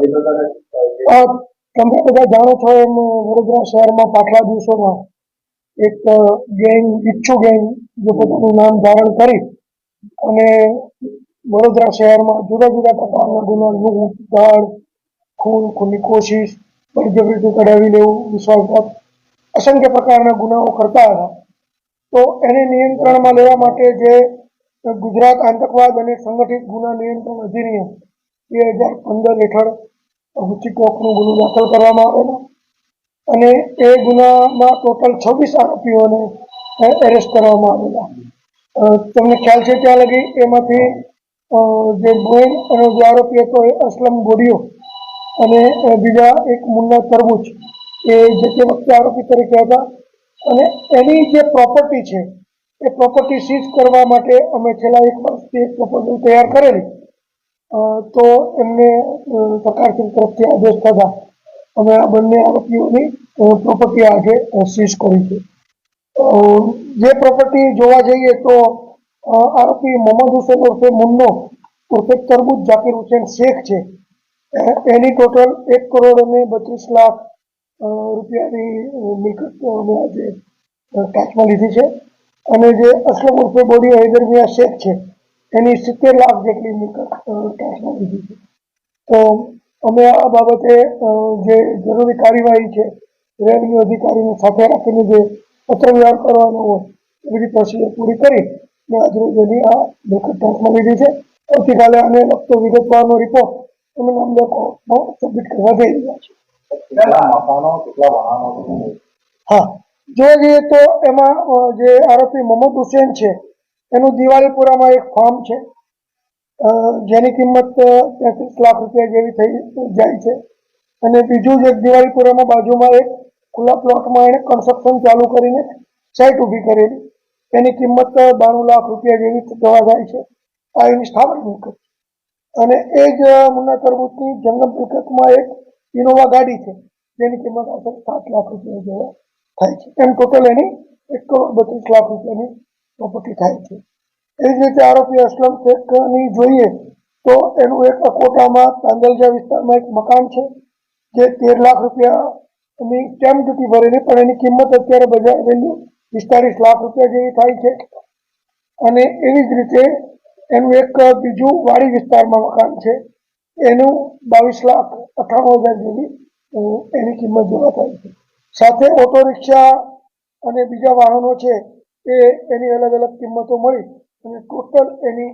જે પ્રકારે, અ, જે અ, તમે બધા જાણો છો એમ વડોદરા શહેરમાં પાછલા દિવસોમાં એક ગેંગ ઇચ્છુ ગેંગ જે પોતાનું નામ ધારણ કરી અને વડોદરા શહેરમાં જુદા જુદા પ્રકારના ગુના લૂંટ દાળ ખૂન ખૂની કોશિશ બળજબરીથી કઢાવી લેવું વિશ્વાસઘાત અસંખ્ય પ્રકારના ગુનાઓ કરતા હતા. તો એને નિયંત્રણમાં લેવા માટે જે ગુજરાત આતંકવાદ અને સંગઠિત ગુના નિયંત્રણ અધિનિયમ બે હજાર પંદર હેઠળ ઊંચી કોકનો ગુનો દાખલ કરવામાં આવેલો. અને એ ગુનામાં ટોટલ છવ્વીસ આરોપીઓને એરેસ્ટ કરવામાં આવેલા. તમને ખ્યાલ છે ત્યાં લગી એમાંથી જે બોઈન એનો જે આરોપી હતો એ અસલમ ગોડિયો અને બીજા એક મુન્ના તરબૂચ, એ જે તે વખતે આરોપી તરીકે હતા અને એની જે પ્રોપર્ટી છે, એ પ્રોપર્ટી સીઝ કરવા માટે અમે છેલ્લા એક વર્ષથી એક પ્રોપર્ટી તૈયાર કરેલી. તો એમને સરકારશ્રી તરફથી આદેશ થતા અમે આ બંને આરોપીઓની પ્રોપર્ટી આજે સીઝ કરી છે. જે પ્રોપર્ટી જોવા જઈએ તો આરોપી મોહમ્મદ હુસેન ઉર્ફે મુન્નો, ઉર્ફે તરબૂચ જાકીર હુસેન શેખ છે. એની ટોટલ એક કરોડ અને બત્રીસ લાખ રૂપિયાની મિલકત અમે આજે ટાચમાં લીધી છે. અને જે અસલમ ઉર્ફે બોડી હૈદરમિયા શેખ છે, એની સિત્તેર લાખ જેટલી મિલકત ટાચમાં લીધી છે. તો અમે આ બાબતે જે જરૂરી કાર્યવાહી છે, રેવન્યુ અધિકારીને સાથે રાખીને જે પત્ર કરવાનો હોય એ બધી પ્રોસિજર પૂરી કરી અને આજરોજ એની આ મિલકત ટાંકમાં લીધી છે. આવતીકાલે આને લગતો વિગતવારનો રિપોર્ટ અમે નામદાર કોર્ટમાં સબમિટ કરવા જઈ રહ્યા છીએ. હા જોવા જઈએ તો એમાં જે આરોપી મોહમ્મદ હુસેન છે, એનું દિવાળીપુરામાં એક ફોર્મ છે. જેની કિંમત તેત્રીસ લાખ રૂપિયા જેવી થઈ, જાય છે. અને બીજું જે દિવાળીપુરામાં બાજુમાં એક ખુલ્લા પ્લોટમાં એણે કન્સ્ટ્રક્શન ચાલુ કરીને સાઇટ ઊભી કરેલી. એની કિંમત બાણું લાખ રૂપિયા જેવી થવા જાય છે. આ એની મિલકત અને એ જ મુન્ના તરબૂચની જંગમ મિલકતમાં એક ઇનોવા ગાડી છે, જેની કિંમત આશરે સાત લાખ રૂપિયા જેવા થાય છે. એમ ટોટલ એની એક કરોડ બત્રીસ લાખ રૂપિયાની પ્રોપર્ટી થાય છે. એ જ રીતે આરોપી અસલમ શેખની જોઈએ તો એનું એક અકોટામાં તાંદલજા વિસ્તારમાં એક મકાન છે, જે તેર લાખ રૂપિયાની સ્ટેમ્પ ડ્યુટી ભરેલી, પણ એની કિંમત અત્યારે બજાર વેલ્યુ પિસ્તાલીસ લાખ રૂપિયા જેવી થાય છે. અને એવી જ રીતે એનું એક બીજું વાડી વિસ્તારમાં મકાન છે એનું બાવીસ લાખ અઠ્ઠાણું હજાર જેવી એની કિંમત જોવા થાય છે. સાથે ઓટો રિક્ષા અને બીજા વાહનો છે એ એની અલગ અલગ કિંમતો મળી અને ટોટલ એની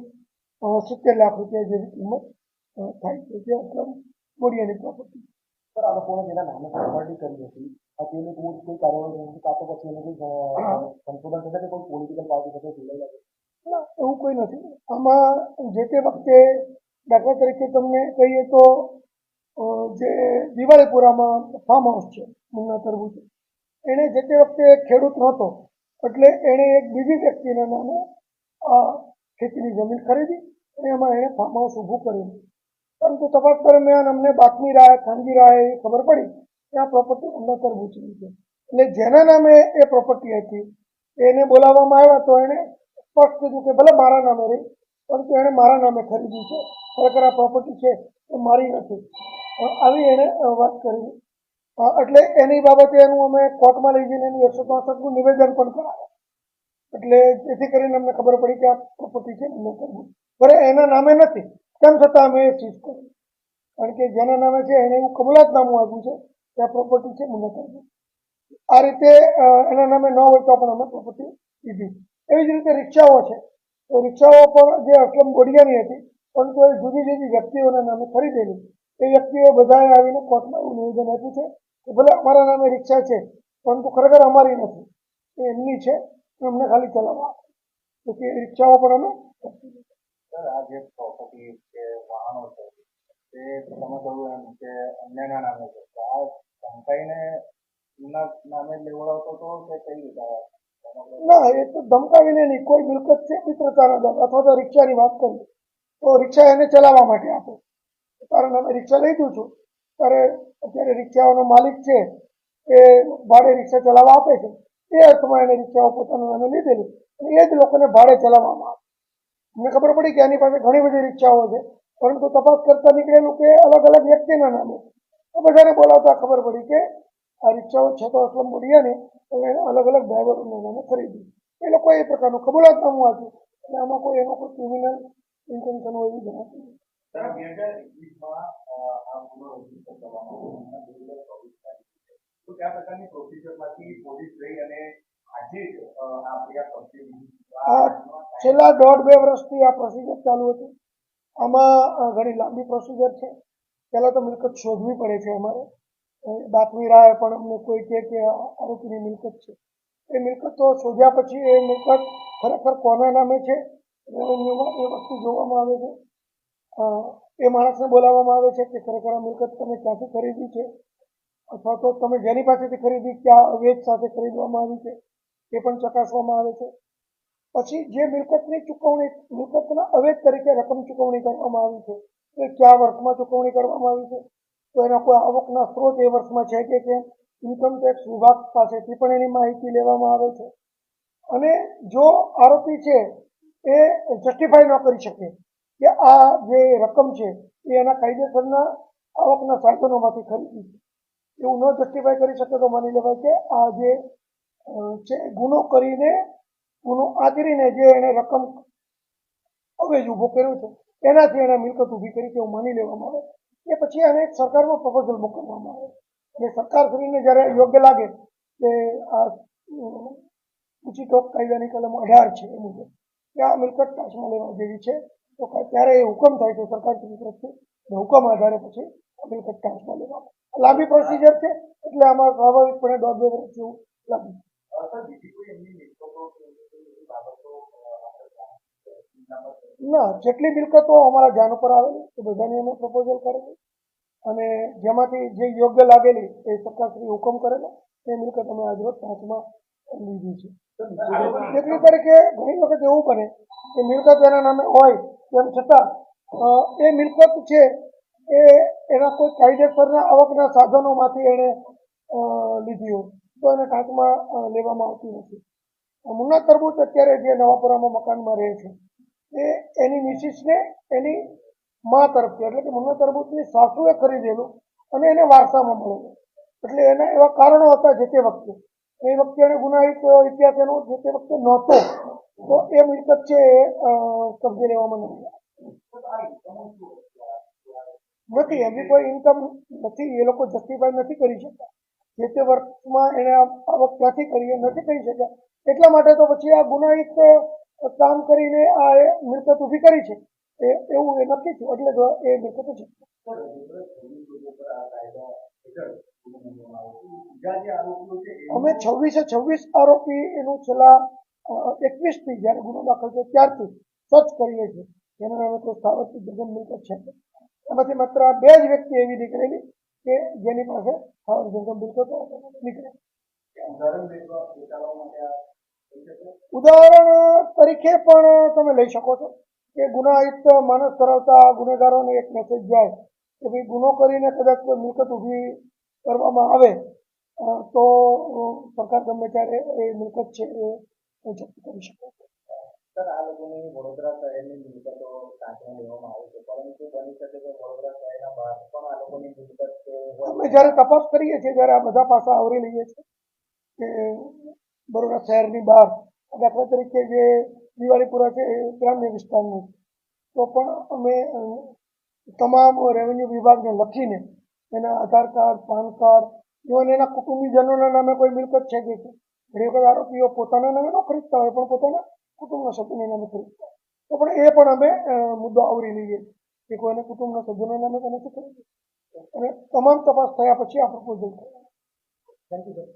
સિત્તેર લાખ રૂપિયા જેવી કિંમત થાય છે. જે અત્યારે બોડિયાની પ્રોપર્ટી સર આ લોકોને જેના નામે પ્રોપર્ટી કરી હતી આ કોઈ કોઈ કાર્યવાહી કાં તો પછી એને સંશોધન થશે કે કોઈ પોલિટિકલ પાર્ટી સાથે જોડાયેલા એવું કોઈ નથી. આમાં જે તે વખતે દાખલા તરીકે તમને કહીએ તો જે દિવાળીપુરામાં ફાર્મ હાઉસ છે, મુન્ના તરબૂચ. એણે જે તે વખતે ખેડૂત નહોતો, એટલે એણે એક બીજી વ્યક્તિના નામે આ ખેતીની જમીન ખરીદી અને એમાં એણે ફાર્મ હાઉસ ઊભું કર્યું. પરંતુ તપાસ દરમિયાન અમને બાતમી રાય, ખાનગી રાહ એવી ખબર પડી કે આ પ્રોપર્ટી મુન્ના તરબૂચની છે. એટલે જેના નામે એ પ્રોપર્ટી હતી, એને બોલાવવામાં આવ્યા તો એણે સ્પષ્ટ કીધું કે ભલે મારા નામે રહી, પરંતુ એણે મારા નામે ખરીદી છે. ખરેખર આ પ્રોપર્ટી છે એ મારી નથી. આવી એણે વાત કરી. એટલે એની બાબતે એનું અમે કોર્ટમાં લઈ જઈને એનું એકસો ચોસઠનું નિવેદન પણ કરાવ્યું. એટલે જેથી કરીને અમને ખબર પડી કે આ પ્રોપર્ટી છે, એમને કરવું. ભલે એના નામે નથી. તેમ છતાં અમે એ ચીજ કર્યું. કારણ કે જેના નામે છે એને એવું કબૂલાતનામું આપ્યું છે કે આ પ્રોપર્ટી છે મને કરવું. આ રીતે એના નામે ન હોય તો પણ અમે પ્રોપર્ટી લીધી. એવી જ રીતે રિક્ષાઓ છે. તો રિક્ષાઓ પણ જે અસલમ ગોડિયાની હતી પરંતુ એ જુદી જુદી વ્યક્તિઓના નામે ખરીદેલી. એ વ્યક્તિઓ બધાએ આવીને કોર્ટમાં એવું નિવેદન આપ્યું છે કે ભલે અમારા નામે રિક્ષા છે પરંતુ ખરેખર અમારી નથી. એ એમની છે અમને ખાલી ચલાવવા. તો કે રિક્ષાઓ પણ અમે સર આ જે પ્રોપર્ટી કે વાહનો છે તે તમે કહ્યું એમ કે અન્યના નામે છે. તો આ ધમકાઈને એમના નામે લેવડાવતો તો કે કઈ રીતે ના એ તો ધમકાવીને નહીં. કોઈ મિલકત છે મિત્રતાના દમ. અથવા તો રિક્ષાની વાત કરીએ તો રિક્ષા એને ચલાવવા માટે આપે. કારણ અમે રિક્ષા લઈ દઉં છું. ત્યારે અત્યારે રિક્ષાઓનો માલિક છે, એ ભાડે રિક્ષા ચલાવવા આપે છે. એ અર્થમાં એને રિક્ષાઓ પોતાનું નામે લીધેલી. અને એ જ લોકોને ભાડે ચલાવવામાં આવે. મને ખબર પડી કે આની પાસે ઘણી બધી રિક્ષાઓ છે. પરંતુ તપાસ કરતા નીકળેલું કે અલગ અલગ વ્યક્તિના નામે. તો બધાને બોલાવતા ખબર પડી કે આ રિક્ષાઓ છે તો અસલમ બોડિયાની એને અલગ અલગ ડ્રાઈવરોના નામે ખરીદી એ લોકો એ પ્રકારનું કબૂલાતનામું આપ્યું. અને આમાં કોઈ એનો કોઈ ક્રિમિનલ ઇન્ટેન્શન હોય તારીખે તો કયા પ્રકારની જ આ છેલ્લા દોઢ બે વર્ષથી આ પ્રોસિજર ચાલુ હતી. આમાં ઘણી લાંબી પ્રોસિજર છે. પહેલાં તો મિલકત શોધવી પડે છે અમારે. બાતમી રાય પણ અમને કોઈ કહે કે આરોપીની મિલકત છે. એ મિલકત તો શોધ્યા પછી એ મિલકત ખરેખર કોના નામે છે? રેવન્યુમાં એ વસ્તુ જોવામાં આવે છે. એ માણસને બોલાવવામાં આવે છે કે ખરેખર આ મિલકત તમે ક્યાંથી ખરીદી છે? અથવા તો તમે જેની પાસેથી ખરીદી ક્યાં અવેજ સાથે ખરીદવામાં આવી છે, એ પણ ચકાસવામાં આવે છે. પછી જે મિલકતની ચૂકવણી, મિલકતના અવેજ તરીકે રકમ ચૂકવણી કરવામાં આવી છે, એ કયા વર્ષમાં ચૂકવણી કરવામાં આવી છે? તો એના કોઈ આવકના સ્ત્રોત એ વર્ષમાં છે કે કેમ? ઇન્કમ ટેક્સ વિભાગ પાસેથી પણ એની માહિતી લેવામાં આવે છે. અને જો આરોપી છે એ જસ્ટિફાઈ ન કરી શકે કે આ જે રકમ છે એ એના કાયદેસરના આવકના સાધનોમાંથી ખરીદી છે. એવું ન જસ્ટિફાય કરી શકે તો માની લેવાય કે આ જે છે, ગુનો કરીને, ગુનો આચરીને જે એને રકમ અવેજ ઊભો કર્યો છે, એનાથી એને મિલકત ઊભી કરી તેવું માની લેવામાં આવે. એ પછી આને એક સરકારમાં પ્રપોઝલ મોકલવામાં આવે. અને સરકારશ્રીને જ્યારે યોગ્ય લાગે કે આ ઊંચી ટોક કાયદાની કલમ અઢાર છે એ મુજબ. કે આ મિલકત પાછમાં લેવા જેવી છે. તો ત્યારે એ હુકમ થાય છે સરકારશ્રી તરફથી હુકમ આધારે પછી આ મિલકત પાછમાં લેવામાં લાંબી પ્રોસિજર છે એટલે આમાં સ્વાભાવિકપણે દોઢ બે વર્ષ જેવું લાગે. ના જેટલી મિલકતો અમારા ધ્યાન ઉપર આવેલી એ બધાની અમે પ્રપોઝલ કરેલી. અને જેમાંથી જે યોગ્ય લાગેલી એ સરકારશ્રી હુકમ કરેલો એ મિલકત અમે આજરોજ પાંચમાં લીધી છે જેટલી તરીકે ઘણી વખત એવું બને કે મિલકત એના નામે હોય, તેમ છતાં એ મિલકત છે, એ એના કોઈ કાયદેસરના આવકના સાધનોમાંથી એણે લીધી હોય. તો એને કાંકમાં લેવામાં આવતી નથી. મુન્ના તરબૂચ અત્યારે જે નવાપુરામાં મકાનમાં રહે છે, એ એની મિસિસને એની મા તરફથી, એટલે કે મુન્ના તરબૂચની સાસુએ ખરીદેલું અને એને વારસામાં મળેલું. એટલે એના એવા કારણો હતા જે તે વખતે. એ વખતે એને ગુનાહિત ઇતિહાસ એનો જે તે વખતે નહોતો. તો એ મિલકત છે એ કબજે લેવામાં નથી નથી એમની કોઈ ઇન્કમ નથી, એ લોકો જસ્ટિફાઈ નથી કરી શકતા જે તે વર્ષમાં એને આવક ક્યાંથી કરી નથી કરી શક્યા. એટલા માટે તો પછી આ ગુનાહિત કામ કરીને આ એ મિલકત ઊભી કરી છે. એ, એવું એ નક્કી થયું. એટલે જો એ મિલકત છે જે આરોપીઓ અમે છવ્વીસે છવ્વીસ આરોપી એનું છેલ્લા એકવીસથી જ્યારે ગુનો દાખલ થયો ત્યારથી સર્ચ કરીએ છીએ. જેના નામે કોઈ સાવરથી જગન મિલકત છે. એમાંથી માત્ર બે જ વ્યક્તિ એવી નીકળેલી કે જેની પાસે સાવર જંગમ મિલકત નીકળે. ઉદાહરણ તરીકે પણ તમે લઈ શકો છો કે ગુનાહિત માનસ ધરાવતા ગુનેગારોને એક મેસેજ જાય કે ભાઈ ગુનો કરીને કદાચ મિલકત ઊભી કરવામાં આવે તો સરકાર ગમે ત્યારે એ મિલકત છે એ જપ્ત કરી શકે. સર આ લોકોની વડોદરા શહેરની મિલકતો લેવામાં આવે છે પરંતુ બની શકે કે વડોદરા શહેરના બહાર પણ આ લોકોની મિલકત અમે જ્યારે તપાસ કરીએ છીએ ત્યારે આ બધા પાસા આવરી લઈએ છીએ કે બરોડા શહેરની બહાર દાખલા તરીકે જે દિવાળીપુરા છે એ ગ્રામ્ય વિસ્તારનું તો પણ અમે તમામ રેવન્યુ વિભાગને લખીને એના Aadhaar card PAN card even એના કુટુંબીજનોના નામે કોઈ મિલકત છે કે. ઘણી વખત આરોપીઓ પોતાના નામે ન ખરીદતા હોય, પણ પોતાના કુટુંબના સભ્યોના નામે ખરીદતા તો પણ એ પણ અમે મુદ્દો આવરી લઈએ કે કોઈને કુટુંબના સભ્યોના નામે તો નથી ખરીદવું અને તમામ તપાસ થયા પછી આ પ્રપોઝલ થયા થેન્ક યુ સર